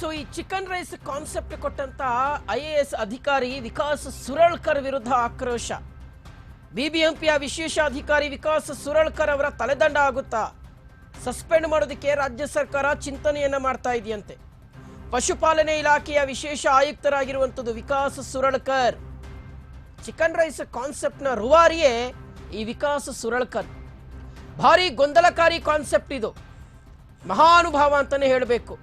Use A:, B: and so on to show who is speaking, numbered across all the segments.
A: So ಈ chicken rice concept ಕೊಟ್ಟಂತ I A S ಅಧಿಕಾರಿ ವಿಕಾಸ್ ಸುರಳ್ಕರ್ ವಿರುದ್ಧ ಆಕ್ರೋಶ. ಬಿಬಿಎಂಪಿಯ ವಿಶೇಷ ಅಧಿಕಾರಿ ವಿಕಾಸ್ ಸುರಳ್ಕರ್ ಅವರ ತಲೆದಂಡ ಆಗುತ್ತಾ? ಸಸ್ಪೆಂಡ್ ಮಾಡೋದಕ್ಕೆ ರಾಜ್ಯ ಸರ್ಕಾರ ಚಿಂತನೆಯನ್ನ ಮಾಡ್ತಾ ಇದೆಯಂತೆ. ಪಶುಪಾಲನೆ ಇಲಾಖೆಯ ವಿಶೇಷ ಆಯುಕ್ತರಾಗಿರುವಂಥದ್ದು ವಿಕಾಸ್ ಸುರಳ್ಕರ್. ಚಿಕನ್ ರೈಸ್ ಕಾನ್ಸೆಪ್ಟ್ನ ರುವಾರಿಯೇ ಈ ವಿಕಾಸ್ ಸುರಳ್ಕರ್. ಭಾರಿ ಗೊಂದಲಕಾರಿ ಕಾನ್ಸೆಪ್ಟ್ ಇದು. ಮಹಾನುಭಾವ ಅಂತಾನೆ ಹೇಳಬೇಕು.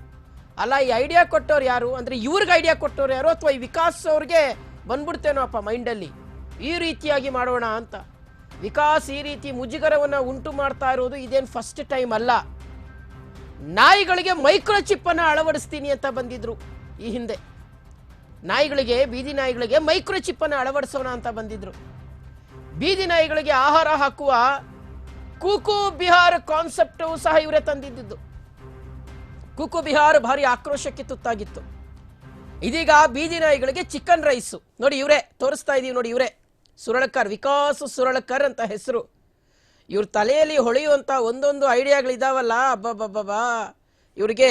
A: ಅಲ್ಲ, ಈ ಐಡಿಯಾ ಕೊಟ್ಟವ್ರು ಯಾರು? ಅಂದ್ರೆ ಇವ್ರಿಗೆ ಐಡಿಯಾ ಕೊಟ್ಟವ್ರು ಯಾರು? ಅಥವಾ ಈ ವಿಕಾಸ್ ಅವ್ರಿಗೆ ಬಂದ್ಬಿಡ್ತೇನೋ ಅಪ್ಪ ಮೈಂಡಲ್ಲಿ? ಈ ರೀತಿಯಾಗಿ ಮಾಡೋಣ ಅಂತ. ವಿಕಾಸ್ ಈ ರೀತಿ ಮುಜುಗರವನ್ನು ಉಂಟು ಮಾಡ್ತಾ ಇರೋದು ಇದೇನು ಫಸ್ಟ್ ಟೈಮ್ ಅಲ್ಲ. ನಾಯಿಗಳಿಗೆ ಮೈಕ್ರೋ ಚಿಪ್ ಅನ್ನ ಅಳವಡಿಸ್ತೀನಿ ಅಂತ ಬಂದಿದ್ರು ಈ ಹಿಂದೆ. ನಾಯಿಗಳಿಗೆ, ಬೀದಿ ನಾಯಿಗಳಿಗೆ ಮೈಕ್ರೋ ಚಿಪ್ ಅನ್ನ ಅಳವಡಿಸೋಣ ಅಂತ ಬಂದಿದ್ರು. ಬೀದಿ ನಾಯಿಗಳಿಗೆ ಆಹಾರ ಹಾಕುವ ಕೂಕು ಬಿಹಾರ್ ಕಾನ್ಸೆಪ್ಟ್ ಸಹ ಇವರೇ ತಂದಿದ್ದು. ಕುಕು ಬಿಹಾರ್ ಭಾರಿ ಆಕ್ರೋಶಕ್ಕೆ ತುತ್ತಾಗಿತ್ತು. ಇದೀಗ ಬೀದಿ ನಾಯಿಗಳಿಗೆ ಚಿಕನ್ ರೈಸು ನೋಡಿ ಇವರೇ, ತೋರಿಸ್ತಾ ಇದೀವಿ ನೋಡಿ ಇವರೇ. ಸುರಳಕರ್, ವಿಕಾಸ್ ಸುರಳಕರ್ ಅಂತ ಹೆಸರು. ಇವ್ರ ತಲೆಯಲ್ಲಿ ಹೊಳೆಯುವಂತ ಒಂದೊಂದು ಐಡಿಯಾಗಳಿದಾವಲ್ಲ ಅಬ್ಬಬ್ಬಬ್ಬಾ ಇವ್ರಿಗೆ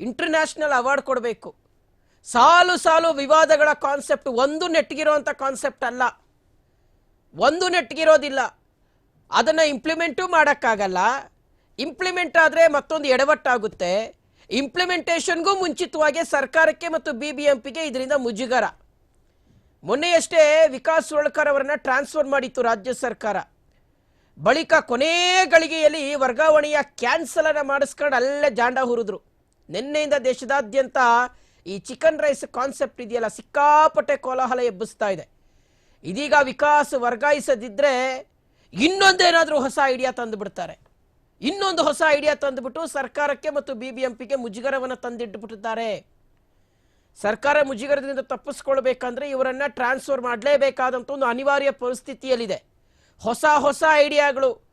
A: ಇಂಟರ್ನ್ಯಾಷನಲ್ ಅವಾರ್ಡ್ ಕೊಡಬೇಕು. ಸಾಲು ಸಾಲು ವಿವಾದಗಳ ಕಾನ್ಸೆಪ್ಟ್ ಒಂದು ನೆಟ್ಗಿರೋಂಥ ಕಾನ್ಸೆಪ್ಟ್ ಅಲ್ಲ. ಒಂದು ನೆಟ್ಗಿರೋದಿಲ್ಲ ಅದನ್ನು ಇಂಪ್ಲಿಮೆಂಟು ಮಾಡೋಕ್ಕಾಗಲ್ಲ. ಇಂಪ್ಲಿಮೆಂಟ್ ಆದರೆ ಮತ್ತೊಂದು ಎಡವಟ್ಟಾಗುತ್ತೆ. ಇಂಪ್ಲಿಮೆಂಟೇಷನ್ಗೂ ಮುಂಚಿತವಾಗಿ ಸರ್ಕಾರಕ್ಕೆ ಮತ್ತು ಬಿ ಬಿ ಎಂ ಪಿಗೆ ಇದರಿಂದ ಮುಜುಗರ. ಮೊನ್ನೆಯಷ್ಟೇ ವಿಕಾಸ್ ಸುರಳ್ಕರ್ ಅವರನ್ನ ಟ್ರಾನ್ಸ್ಫರ್ ಮಾಡಿತ್ತು ರಾಜ್ಯ ಸರ್ಕಾರ. ಬಳಿಕ ಕೊನೇ ಗಳಿಗೆಯಲ್ಲಿ ವರ್ಗಾವಣೆಯ ಕ್ಯಾನ್ಸಲ್ ಅನ್ನ ಮಾಡಿಸ್ಕೊಂಡು ಅಲ್ಲೇ ಜಾಂಡ ಹುರಿದ್ರು. ನಿನ್ನೆಯಿಂದ ದೇಶದಾದ್ಯಂತ ಈ ಚಿಕನ್ ರೈಸ್ ಕಾನ್ಸೆಪ್ಟ್ ಇದೆಯಲ್ಲ, ಸಿಕ್ಕಾಪಟ್ಟೆ ಕೋಲಾಹಲ ಎಬ್ಬಿಸ್ತಾ ಇದೆ. ಇದೀಗ ವಿಕಾಸ್ ವರ್ಗಾಯಿಸದಿದ್ರೆ ಇನ್ನೊಂದೇನಾದರೂ ಹೊಸ ಐಡಿಯಾ ತಂದು ಬಿಡ್ತಾರೆ. ಇನ್ನೊಂದು ಹೊಸ ಐಡಿಯಾ ತಂದುಬಿಟ್ಟು ಸರ್ಕಾರಕ್ಕೆ ಮತ್ತು ಬಿ ಬಿ ಎಂ ಮುಜುಗರವನ್ನು ತಂದಿಟ್ಟುಬಿಟ್ಟಿದ್ದಾರೆ ಸರ್ಕಾರ ಮುಜುಗರದಿಂದ ತಪ್ಪಿಸ್ಕೊಳ್ಬೇಕಂದ್ರೆ ಇವರನ್ನ ಟ್ರಾನ್ಸ್ಫರ್ ಮಾಡಲೇಬೇಕಾದಂಥ ಒಂದು ಅನಿವಾರ್ಯ ಪರಿಸ್ಥಿತಿಯಲ್ಲಿದೆ. ಹೊಸ ಹೊಸ ಐಡಿಯಾಗಳು